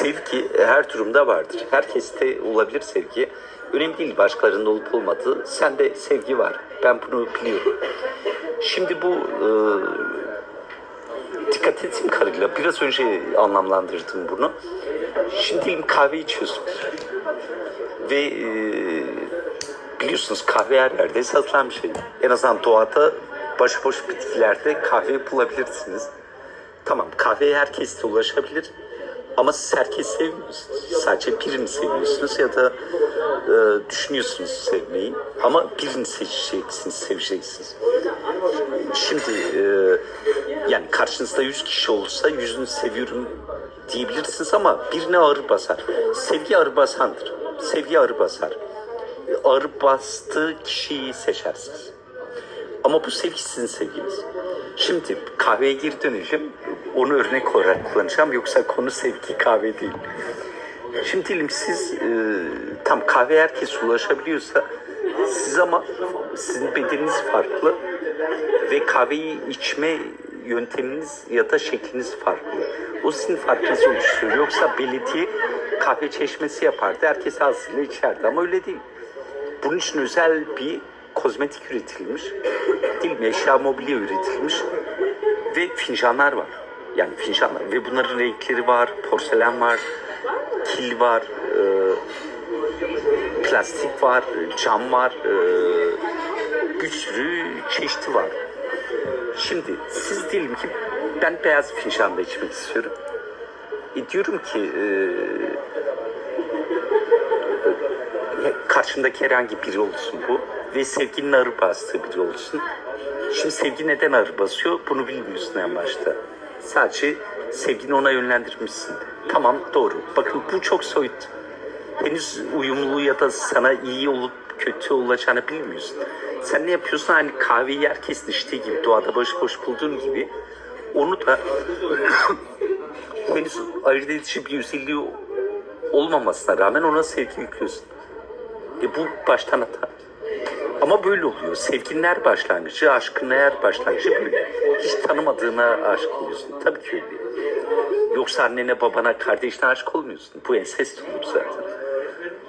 sevgi her durumda vardır. Herkeste olabilir sevgi. Önemli değil başkalarında olup olmadığı. Sende sevgi var. Ben bunu biliyorum. Şimdi bu e, dikkat ettiğim kadarıyla biraz önce anlamlandırdım bunu. Şimdi kahve içiyorsunuz. Ve e, biliyorsunuz kahve her yerde satılan bir şey. En azından doğada başıboş bitkilerde kahve bulabilirsiniz. Tamam kahveye herkes de ulaşabilir. Ama siz herkes sevmiyorsunuz. Sadece birini seviyorsunuz ya da e, düşünüyorsunuz sevmeyi. Ama birini seçeceksiniz, seveceksiniz. Şimdi e, yani karşınızda 100 kişi olsa yüzünü seviyorum diyebilirsiniz ama birine ağır basar. Sevgi ağır basandır. Sevgi ağır basar. Ağır bastığı kişiyi seçersiniz. Ama bu sevgi sizin sevginiz. Şimdi kahveye geri döneceğim. Onu örnek olarak kullanacağım. Yoksa konu sevgi kahve değil. Şimdi diyelim siz e, tam kahve herkes ulaşabiliyorsa siz ama sizin bedeniniz farklı ve kahveyi içme yönteminiz ya da şekliniz farklı. O sizin farkınızı oluşturuyor. Yoksa belediye kahve çeşmesi yapardı. Herkes ağzıyla içerdi ama öyle değil. Bunun için özel bir kozmetik üretilmiş. Değil mi? Eşya mobilya üretilmiş. Ve fincanlar var. Yani fincanlar. Ve bunların renkleri var, porselen var, kil var, e, plastik var, cam var, e, bir sürü çeşidi var. Şimdi siz diyelim ki ben beyaz fincanla içmek istiyorum. E diyorum ki e, karşımdaki herhangi biri olsun bu ve sevginin ağır bastığı biri olsun. Şimdi sevgi neden ağır basıyor bunu bilmiyorsun en başta. Sadece sevgini ona yönlendirmişsin. Tamam doğru. Bakın bu çok soyut. Henüz uyumlu ya da sana iyi olup kötü olacağını bilmiyorsun. Sen ne yapıyorsun? Hani kahveyi herkesin içtiği gibi, doğada boş boş bulduğun gibi onu da henüz ayırt edici bir özelliği olmamasına rağmen ona sevgi yüklüyorsun. E bu baştan hata. Ama böyle oluyor. Sevginin her başlangıcı, aşkın her başlangıcı böyle. Hiç tanımadığına aşık oluyorsun. Tabii ki öyle. Yoksa annene, babana, kardeşine aşık olmuyorsun. Bu ensest olur zaten.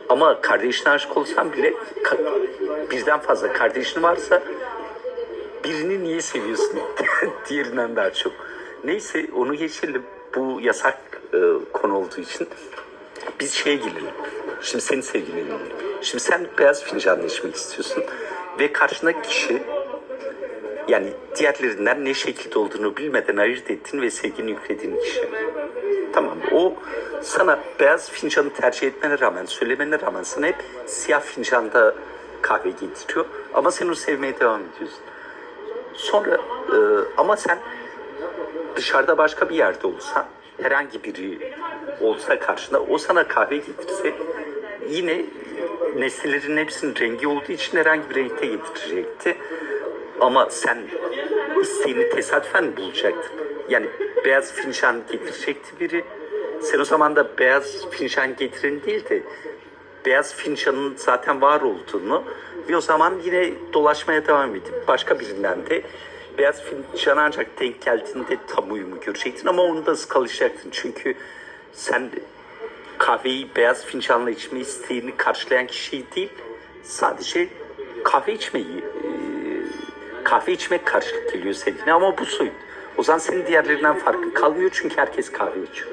Ama kardeşine aşık olsan bile ka- birden fazla kardeşin varsa birini niye seviyorsun diğerinden daha çok. Neyse onu geçelim. Bu yasak e, konu olduğu için biz şeye gelelim. Şimdi senin sevgiline gelelim. Şimdi sen beyaz fincanla içmek istiyorsun ve karşındaki kişi yani diğerlerinden ne şekilde olduğunu bilmeden ayırt ettin ve sevgini yüklediğin kişi. Tamam o sana beyaz fincanı tercih etmene rağmen, söylemene rağmen sana hep siyah fincanda kahve getiriyor. Ama sen onu sevmeye devam ediyorsun. Sonra e, ama sen dışarıda başka bir yerde olsan, herhangi biri olsa karşında o sana kahve getirse yine nesnelerin hepsinin rengi olduğu için herhangi bir renkte getirecekti. Ama sen isteğini tesadüfen bulacaktın. Yani beyaz fincan getirecekti biri. Sen o zaman da beyaz fincan getirin değil de beyaz fincanın zaten var olduğunu ve o zaman yine dolaşmaya devam edip başka birinden de beyaz fincan ancak denk geldiğinde tam uyumu görecektin ama onu da ıskalayacaktın. Çünkü sen kahveyi beyaz fincanla içme isteğini karşılayan kişi değil, sadece kahve içmeyi, kahve içmek karşılık geliyor sevgine ama bu soyut. O zaman senin diğerlerinden farkı kalmıyor çünkü herkes kahve içiyor.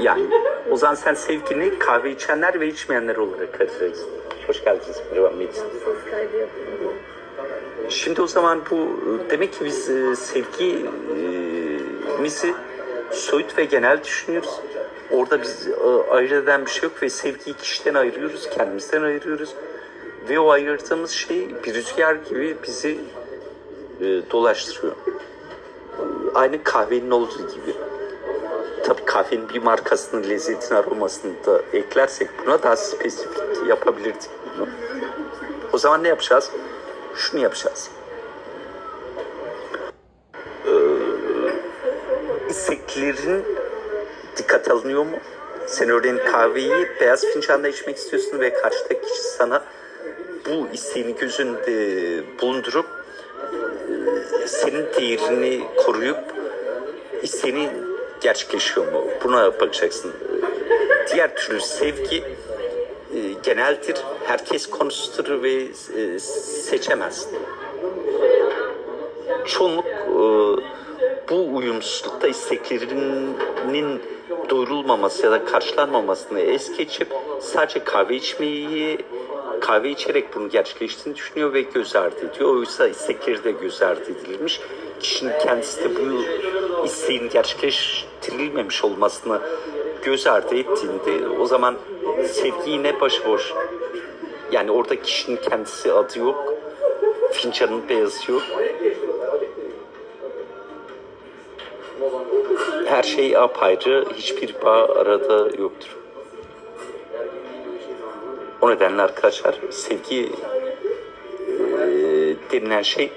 Yani o zaman sen sevgini kahve içenler ve içmeyenler olarak arayacaksın. Hoş geldiniz. Merhaba Metin. Şimdi o zaman bu demek ki biz e, sevgimizi soyut ve genel düşünüyoruz. Orada biz e, ayırt eden bir şey yok ve sevgiyi kişiden ayırıyoruz, kendimizden ayırıyoruz. Ve o ayırdığımız şey bir rüzgar gibi bizi e, dolaştırıyor. Aynı kahvenin olduğu gibi. Tabii kahvenin bir markasının lezzetini, aromasını da eklersek buna daha spesifik yapabilirdik bunu. O zaman ne yapacağız? Şunu yapacağız. isteklerin dikkat alınıyor mu? Sen örneğin kahveyi beyaz fincanda içmek istiyorsun ve karşıdaki kişi sana bu isteğini gözünde bulundurup e, senin değerini koruyup isteğini gerçekleşiyor mu? Buna bakacaksın. Diğer türlü sevgi e, geneldir. Herkes konusudur ve e, seçemezsin. Çoğunluk e, bu uyumsuzlukta isteklerinin doyurulmaması ya da karşılanmamasını es geçip sadece kahve içmeyi kahve içerek bunu gerçekleştiğini düşünüyor ve göz ardı ediyor. Oysa istekleri göz ardı edilmiş. Kişinin kendisi de bu isteğin gerçekleştirilmemiş olmasını göz ardı ettiğinde o zaman sevgi yine başıboş. Yani orada kişinin kendisi adı yok. Fincanın beyazı yok. Her şey apayrı, hiçbir bağ arada yoktur. O nedenle arkadaşlar sevgi e, denilen şey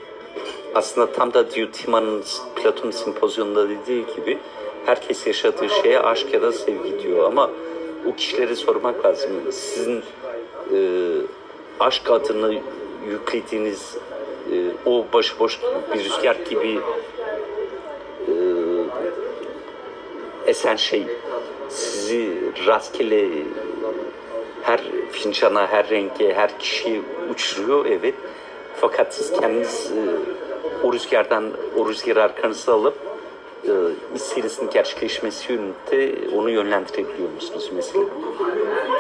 aslında tam da Diotima'nın Platon sempozyonunda dediği gibi herkes yaşadığı şeye aşk ya da sevgi diyor ama o kişilere sormak lazım. Sizin e, aşk adını yüklediğiniz e, o başıboş bir rüzgar gibi e, esen şey sizi rastgele her fincana, her renge, her kişiye uçuruyor evet. Fakat siz kendiniz e, o rüzgardan, o rüzgarı arkanıza alıp e, isteğinizin gerçekleşmesi yönünde onu yönlendirebiliyor musunuz mesela?